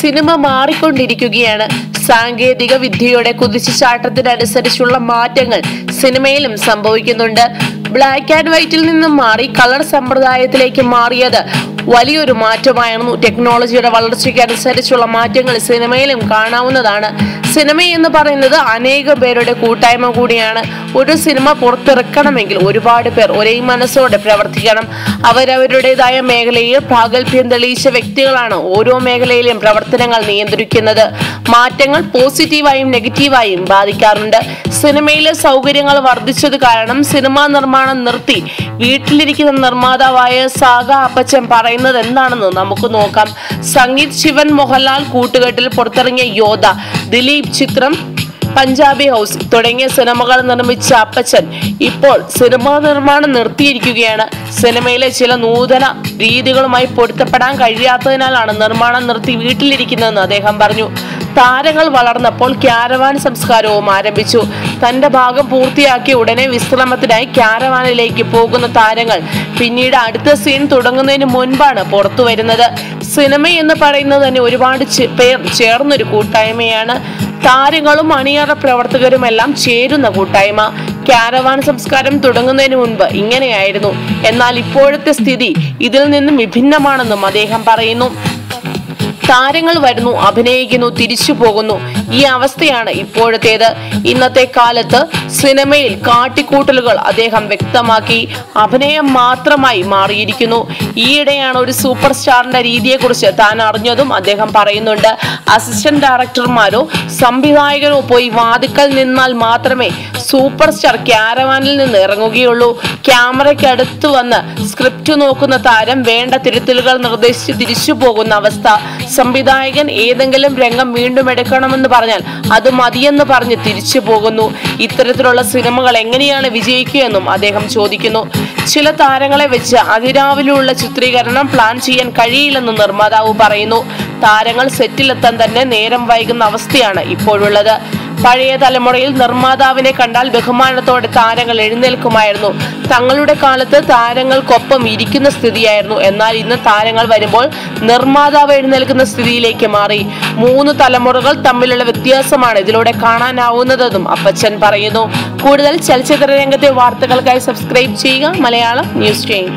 Cinema മാറിക്കൊണ്ടിരിക്കുകയാണ്. സാങ്കേതിക വിദ്യയുടെ കുതിച്ചുചാട്ടത്തിനനുസരിച്ചുള്ള മാറ്റങ്ങൾ സിനിമയിലും സംഭവിക്കുന്നുണ്ട്. ബ്ലാക്ക് ആൻഡ് വൈറ്റിൽ നിന്നും മാറി കളർ സമ്പ്രദായത്തിലേക്ക് മാറിയത് വലിയൊരു മാറ്റമായിരുന്നു ടെക്നോളജിയുടെ വളർച്ചയ്ക്ക് അനുസരിച്ചുള്ള മാറ്റങ്ങൾ സിനിമയിലും കാണാവുന്നതാണ്. സിനിമ എന്ന് പറയുന്നത് അനേകം പേരുടെ കൂട്ടായ്മ കൂടിയാണ്. ഒരു സിനിമ പുറത്തിറക്കണമെങ്കിൽ ഒരുപാട് പേർ ഒരേ മനസ്സോടെ പ്രവർത്തിക്കണം. അവരവരുടേതായ മേഖലയിൽ പ്രാഗൽഭ്യം തെളിയിച്ച വ്യക്തികളാണ് ഓരോ മേഖലയിലും പ്രവർത്തനങ്ങൾ നിയന്ത്രിക്കുന്നത്. മാറ്റങ്ങൾ പോസിറ്റീവായും നെഗറ്റീവായും ബാധിക്കാറുണ്ട്. സിനിമയിലെ സൗകര്യങ്ങൾ വർദ്ധിച്ചത് കാരണം സിനിമാ നിർമ്മാണം നിർത്തി. വീട്ടിലിരിക്കുന്ന നിർമ്മാതാവായ സാഗ അപ്പച്ചൻ പറയുന്നത് എന്താണെന്ന് നമുക്ക് നോക്കാം. സംഗീത് ശിവൻ മോഹൻലാൽ കൂട്ടുകെട്ടിൽ പുറത്തിറങ്ങിയ യോധ ദിലീപ് ചിത്രം പഞ്ചാബി ഹൗസ് തുടങ്ങിയ സിനിമകൾ നിർമ്മിച്ച അപ്പച്ചൻ ഇപ്പോൾ സിനിമാ നിർമ്മാണം നിർത്തിയിരിക്കുകയാണ്. സിനിമയിലെ ചില നൂതന രീതികളുമായി പൊരുത്തപ്പെടാൻ കഴിയാത്തതിനാലാണ് നിർമ്മാണം നിർത്തി വീട്ടിലിരിക്കുന്നതെന്ന് അദ്ദേഹം പറഞ്ഞു. താരങ്ങൾ വളർന്നപ്പോൾ ക്യാരവാൻ സംസ്കാരവും ആരംഭിച്ചു. തന്റെ ഭാഗം പൂർത്തിയാക്കിയ ഉടനെ വിശ്രമത്തിനായി ക്യാരവാനിലേക്ക് പോകുന്ന താരങ്ങൾ പിന്നീട് അടുത്ത സീൻ തുടങ്ങുന്നതിന് മുൻപാണ് പുറത്തു വരുന്നത്. സിനിമ എന്ന് പറയുന്നത് തന്നെ ഒരുപാട് പേർ ചേർന്നൊരു കൂട്ടായ്മയാണ്. താരങ്ങളും അണിയറ പ്രവർത്തകരുമെല്ലാം ചേരുന്ന കൂട്ടായ്മ. ക്യാരവാൻ സംസ്കാരം തുടങ്ങുന്നതിന് മുൻപ് ഇങ്ങനെയായിരുന്നു. എന്നാൽ ഇപ്പോഴത്തെ സ്ഥിതി ഇതിൽ നിന്നും വിഭിന്നമാണെന്നും അദ്ദേഹം പറയുന്നു. താരങ്ങൾ വരുന്നു അഭിനയിക്കുന്നു തിരിച്ചു പോകുന്നു. ഈ അവസ്ഥയാണ് ഇപ്പോഴത്തേത്. ഇന്നത്തെ കാലത്ത് സിനിമയിൽ കാട്ടിക്കൂട്ടലുകൾ അദ്ദേഹം വ്യക്തമാക്കി. അഭിനയം മാത്രമായി മാറിയിരിക്കുന്നു. ഈയിടെയാണ് ഒരു സൂപ്പർ സ്റ്റാറിന്റെ രീതിയെക്കുറിച്ച് താൻ അറിഞ്ഞതും അദ്ദേഹം പറയുന്നുണ്ട്. അസിസ്റ്റന്റ് ഡയറക്ടർമാരോ സംവിധായകരോ പോയി വാതിക്കൽ നിന്നാൽ മാത്രമേ സൂപ്പർ സ്റ്റാർ ക്യാരവാനിൽ നിന്ന് ഇറങ്ങുകയുള്ളൂ. ക്യാമറയ്ക്ക് അടുത്ത് വന്ന് സ്ക്രിപ്റ്റ് നോക്കുന്ന താരം വേണ്ട തിരുത്തലുകൾ നിർദ്ദേശിച്ച് തിരിച്ചു പോകുന്ന അവസ്ഥ. സംവിധായകൻ ഏതെങ്കിലും രംഗം വീണ്ടും എടുക്കണമെന്ന് പറഞ്ഞാൽ അത് മതിയെന്ന് പറഞ്ഞ് തിരിച്ചു പോകുന്നു. ഇത്തരത്തിലുള്ള സിനിമകൾ എങ്ങനെയാണ് വിജയിക്കുകയെന്നും അദ്ദേഹം ചോദിക്കുന്നു. ചില താരങ്ങളെ വെച്ച് അതിരാവിലെയുള്ള ചിത്രീകരണം പ്ലാൻ ചെയ്യാൻ കഴിയില്ലെന്ന് നിർമ്മാതാവ് പറയുന്നു. താരങ്ങൾ സെറ്റിലെത്താൻ തന്നെ നേരം വൈകുന്ന അവസ്ഥയാണ് ഇപ്പോഴുള്ളത്. പഴയ തലമുറയിൽ നിർമ്മാതാവിനെ കണ്ടാൽ ബഹുമാനത്തോടെ താരങ്ങൾ എഴുന്നേൽക്കുമായിരുന്നു. തങ്ങളുടെ കാലത്ത് താരങ്ങൾക്കൊപ്പം ഇരിക്കുന്ന സ്ഥിതിയായിരുന്നു. എന്നാൽ ഇന്ന് താരങ്ങൾ വരുമ്പോൾ നിർമ്മാതാവ് എഴുന്നേൽക്കുന്ന സ്ഥിതിയിലേക്ക് മാറി. മൂന്ന് തലമുറകൾ തമ്മിലുള്ള വ്യത്യാസമാണ് ഇതിലൂടെ കാണാനാവുന്നതെന്നും അപ്പച്ചൻ പറയുന്നു. കൂടുതൽ ചലച്ചിത്ര രംഗത്തെ വാർത്തകൾക്കായി സബ്സ്ക്രൈബ് ചെയ്യുക. മലയാളം ന്യൂസ് ചെയ്യും